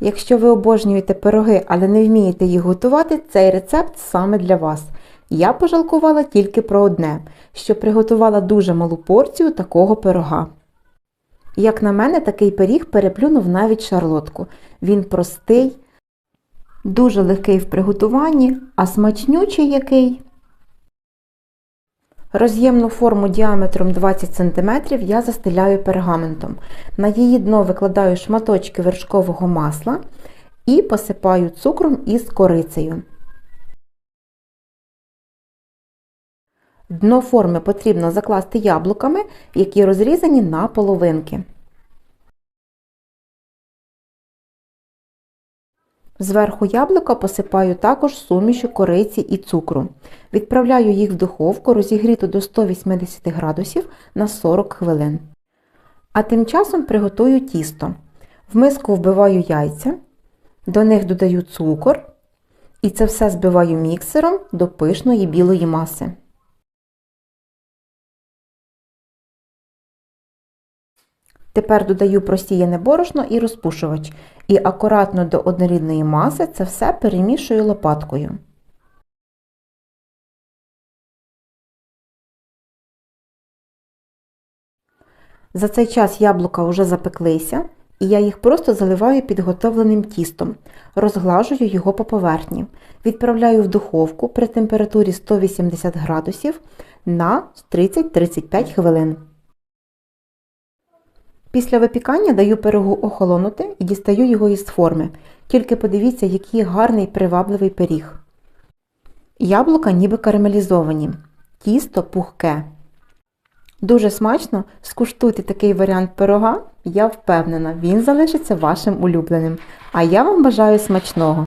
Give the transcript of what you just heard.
Якщо ви обожнюєте пироги, але не вмієте їх готувати, цей рецепт саме для вас. Я пожалкувала тільки про одне, що приготувала дуже малу порцію такого пирога. Як на мене, такий пиріг переплюнув навіть шарлотку. Він простий, дуже легкий в приготуванні, а смачнючий який. Роз'ємну форму діаметром 20 см я застеляю пергаментом. На її дно викладаю шматочки вершкового масла і посипаю цукром із корицею. Дно форми потрібно закласти яблуками, які розрізані на половинки. Зверху яблука посипаю також сумішю кориці і цукру. Відправляю їх в духовку розігріту до 180 градусів на 40 хвилин. А тим часом приготую тісто. В миску вбиваю яйця, до них додаю цукор і це все збиваю міксером до пишної білої маси. Тепер додаю просіяне борошно і розпушувач і акуратно до однорідної маси це все перемішую лопаткою. За цей час яблука вже запеклися, і я їх просто заливаю підготовленим тістом, розглажую його по поверхні, відправляю в духовку при температурі 180 градусів на 30-35 хвилин. Після випікання даю пирогу охолонути і дістаю його із форми. Тільки подивіться, який гарний привабливий пиріг. Яблука ніби карамелізовані, тісто пухке. Дуже смачно скуштуйте такий варіант пирога, я впевнена, він залишиться вашим улюбленим. А я вам бажаю смачного!